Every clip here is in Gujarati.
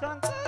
Santa.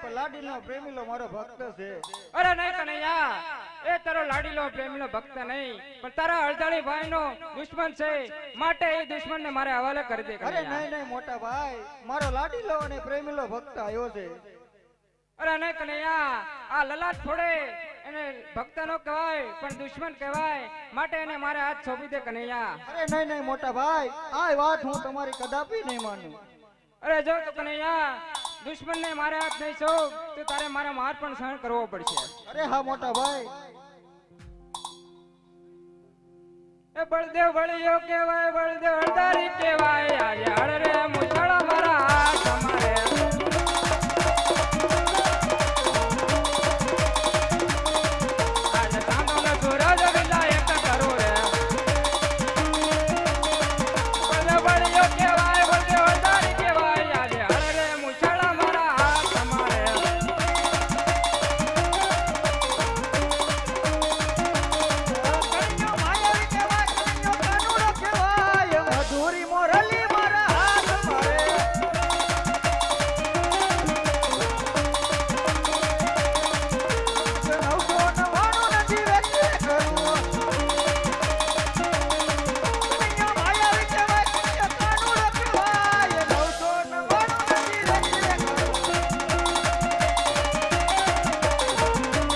પણ લાડીનો પ્રેમીલો મારો ભક્ત છે. અરે નહીં કનૈયા એ તારો લાડીલો પ્રેમીલો ભક્ત નહીં. પણ તારા અડધાળી ભાઈનો દુશ્મન છે. માટે એ દુશ્મનને મારે હવાલે કરી દે અરે નહીં નહીં મોટા ભાઈ. મારો લાડીલો અને પ્રેમીલો ભક્ત આવ્યો છે. અરે નહીં કનૈયા આ લલાટ છોડે એને ભક્ત નો કહેવાય પણ દુશ્મન કહેવાય. માટે એને મારે હાથ છોપી દે કનૈયા. અરે નહીં નહીં મોટા ભાઈ. આ વાત હું તમારી કદાપી નહીં માનું. અરે જો તો કનૈયા દુશ્મન ને મારે હાથ નહીં સોંપ તો તારે મારે માર પણ સહન કરવો પડશે. અરે હા મોટા ભાઈ. એ બળદેવ બળિયો કેવાય બળદેવ હળદારી કહેવાય આજે હળ રે